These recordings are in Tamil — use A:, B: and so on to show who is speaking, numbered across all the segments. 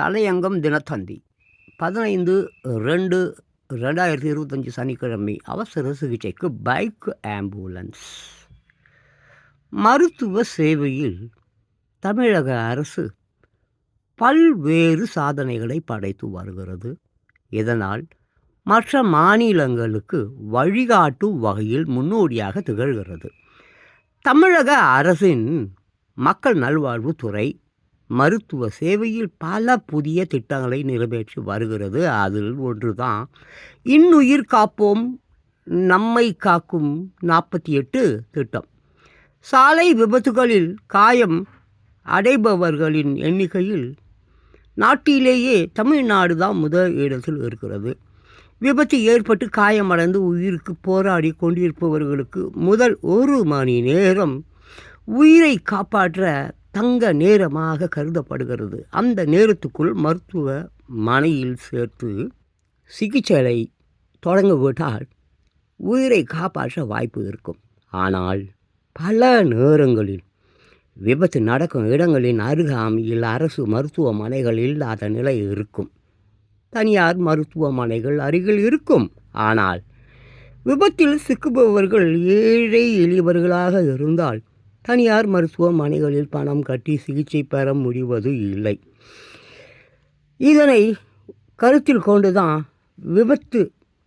A: தலையங்கம் தினத்தந்தி. பதினைந்து ரெண்டு ரெண்டாயிரத்தி இருபத்தஞ்சி சனிக்கிழமை அவசர சிகிச்சைக்கு பைக் ஆம்புலன்ஸ். மருத்துவ சேவையில் தமிழக அரசு பல்வேறு சாதனைகளை படைத்து வருகிறது. இதனால் மற்ற மாநிலங்களுக்கு வழிகாட்டும் வகையில் முன்னோடியாக திகழ்கிறது. தமிழக அரசின் மக்கள் நல்வாழ்வுத்துறை மருத்துவ சேவையில் பல புதிய திட்டங்களை நிறைவேற்றி வருகிறது. அதில் ஒன்று தான் இன்னுயிர் காப்போம் நம்மை காக்கும் நாற்பத்தி எட்டு திட்டம். சாலை விபத்துகளில் காயம் அடைபவர்களின் எண்ணிக்கையில் நாட்டிலேயே தமிழ்நாடு தான் முதல் இடத்தில் இருக்கிறது. விபத்து ஏற்பட்டு காயமடைந்து உயிருக்கு போராடி கொண்டிருப்பவர்களுக்கு முதல் ஒரு மணி நேரம் உயிரை காப்பாற்ற தங்க நேரமாக கருதப்படுகிறது. அந்த நேரத்துக்குள் மருத்துவ மனையில் சேர்த்து சிகிச்சைகளை தொடங்கிவிட்டால் உயிரை காப்பாற்ற வாய்ப்பு இருக்கும். ஆனால் பல நேரங்களில் விபத்து நடக்கும் இடங்களின் அருகாமையில் அரசு மருத்துவமனைகள் இல்லாத நிலை இருக்கும். தனியார் மருத்துவமனைகள் அருகில் இருக்கும். ஆனால் விபத்தில் சிக்குபவர்கள் ஏழை எளியவர்களாக இருந்தால் தனியார் மருத்துவமனைகளில் பணம் கட்டி சிகிச்சை பெற முடிவது இல்லை. இதனை கருத்தில் கொண்டுதான் விபத்து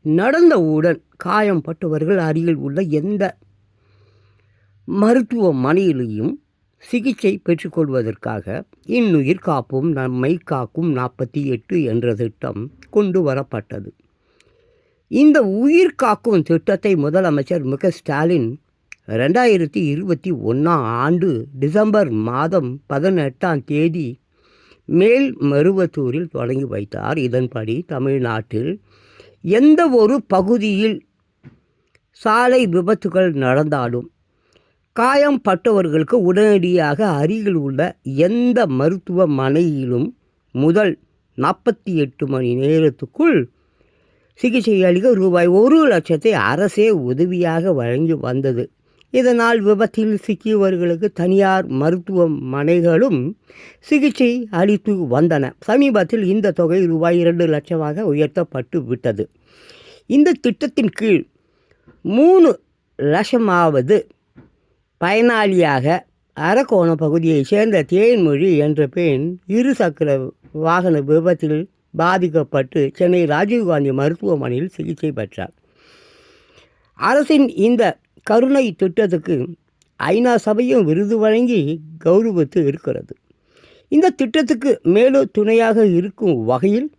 A: நடந்தவுடன் காயம்பட்டவர்கள் அருகில் உள்ள எந்த மருத்துவமனையிலையும் சிகிச்சை பெற்றுக்கொள்வதற்காக இன்னுயிர் காப்போம் நம்மை காக்கும் நாற்பத்தி எட்டு என்ற திட்டம் கொண்டு வரப்பட்டது. இந்த உயிர் காக்கும் திட்டத்தை முதலமைச்சர் மு க ஸ்டாலின் ரெண்டாயிரத்தி இருபத்தி ஒன்றாம் ஆண்டு டிசம்பர் மாதம் பதினெட்டாம் தேதி மேல் மருவத்தூரில் தொடங்கி வைத்தார். இதன்படி தமிழ்நாட்டில் எந்த ஒரு பகுதியில் சாலை விபத்துகள் நடந்தாலும் காயம் பட்டவர்களுக்கு உடனடியாக அருகில் உள்ள எந்த மருத்துவமனையிலும் முதல் நாற்பத்தி எட்டு மணி நேரத்துக்குள் சிகிச்சை அளிக்க ரூபாய் ஒரு லட்சத்தை அரசே உதவியாக வழங்கி வந்தது. இதனால் விபத்தில் சிக்கியவர்களுக்கு தனியார் மருத்துவமனைகளும் சிகிச்சை அளித்து வந்தன. சமீபத்தில் இந்த தொகை ரூபாய் இரண்டு லட்சமாக உயர்த்தப்பட்டு விட்டது. இந்த திட்டத்தின் கீழ் மூணு லட்சமாவது பயனாளியாக அரக்கோணம் பகுதியைச் சேர்ந்த தேன்மொழி என்ற பெண் இருசக்கர வாகன விபத்தில் பாதிக்கப்பட்டு சென்னை ராஜீவ்காந்தி மருத்துவமனையில் சிகிச்சை பெற்றார். அரசின் இந்த கருணை திட்டத்துக்கு ஐநா சபையும் விருது வழங்கி கௌரவித்து இருக்கிறது. இந்த திட்டத்துக்கு மேலும் துணையாக இருக்கும் வகையில்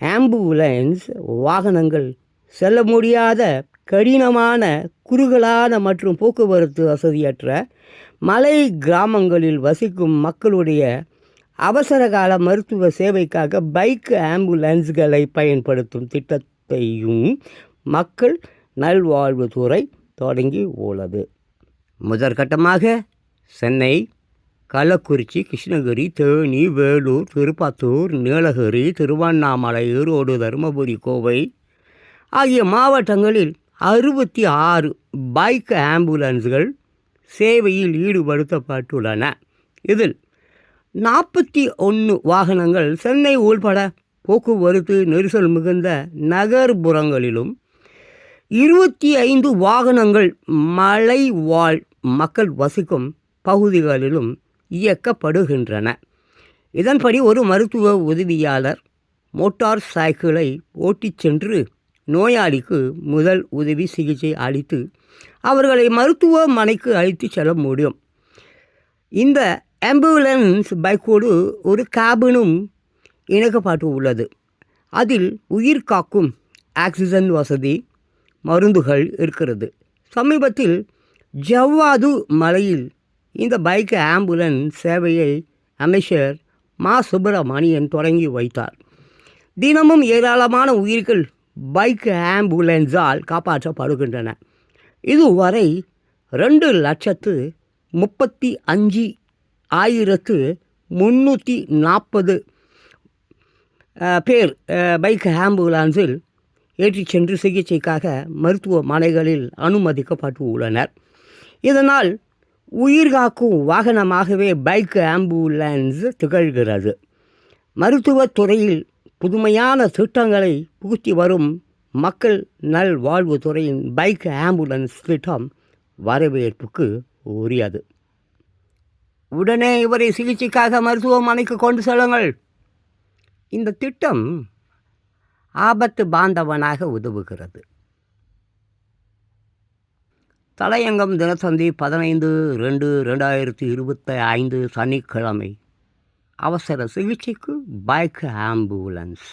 A: ஆம்புலன்ஸ் வாகனங்கள் செல்ல முடியாத கடினமான குறுகலான மற்றும் போக்குவரத்து வசதியற்ற மலை கிராமங்களில் வசிக்கும் மக்களுடைய அவசரகால மருத்துவ சேவைக்காக பைக் ஆம்புலன்ஸ்களை பயன்படுத்தும் திட்டத்தையும் மக்கள் நல்வாழ்வுத்துறை தொடங்கி உள்ளது. முதற்கட்டமாக சென்னை கள்ளக்குறிச்சி கிருஷ்ணகிரி தேனி வேலூர் திருப்பத்தூர் நீலகிரி திருவண்ணாமலை ஈரோடு தருமபுரி கோவை ஆகிய மாவட்டங்களில் அறுபத்தி ஆறு பைக் ஆம்புலன்ஸ்கள் சேவையில் ஈடுபடுத்தப்பட்டுள்ளன. இதில் நாற்பத்தி ஒன்று வாகனங்கள் சென்னை உள்பட போக்குவரத்து நெரிசல் மிகுந்த நகர்ப்புறங்களிலும் இருபத்தி ஐந்து வாகனங்கள் மலை வாழ் மக்கள் வசிக்கும் பகுதிகளிலும் இயக்கப்படுகின்றன. இதன்படி ஒரு மருத்துவ உதவியாளர் மோட்டார் சைக்கிளை ஓட்டிச் சென்று நோயாளிக்கு முதல் உதவி சிகிச்சை அளித்து அவர்களை மருத்துவமனைக்கு அழைத்து செல்ல முடியும். இந்த ஆம்புலன்ஸ் பைக்கோடு ஒரு கேபினும் இணைக்கப்பட்டு உள்ளது அதில் உயிர் காக்கும் ஆக்சிஜன் வசதி மருந்துகள் இருக்கிறது. சமீபத்தில் ஜவ்வாது மலையில் இந்த பைக் ஆம்புலன்ஸ் சேவையை அமைச்சர் மா. சுப்பிரமணியன் தொடங்கி வைத்தார். தினமும் ஏராளமான உயிர்கள் பைக் ஆம்புலன்ஸால் காப்பாற்றப்படுகின்றன. இதுவரை ரெண்டு லட்சத்து முப்பத்தி அஞ்சு ஆயிரத்து முந்நூற்றி நாற்பது பேர் பைக் ஆம்புலன்ஸில் ஏற்றிச் சென்று சிகிச்சைக்காக மருத்துவமனைகளில் அனுமதிக்கப்பட்டு உள்ளனர் இதனால் உயிர்காக்கும் வாகனமாகவே பைக் ஆம்புலன்ஸ் திகழ்கிறது. மருத்துவத் துறையில் புதுமையான திட்டங்களை புகுத்தி வரும் மக்கள் நல்வாழ்வு துறையின் பைக் ஆம்புலன்ஸ் திட்டம் வரவேற்புக்கு உரியது. உடனே இவரை சிகிச்சைக்காக மருத்துவமனைக்கு கொண்டு செல்லுங்கள். இந்த திட்டம் ஆபத்து பாந்தவனாக உதவுகிறது. தலையங்கம் தினசந்தி பதினைந்து ரெண்டு ரெண்டாயிரத்தி இருபத்தி ஐந்து சனிக்கிழமை அவசர சிகிச்சைக்கு பைக் ஆம்புலன்ஸ்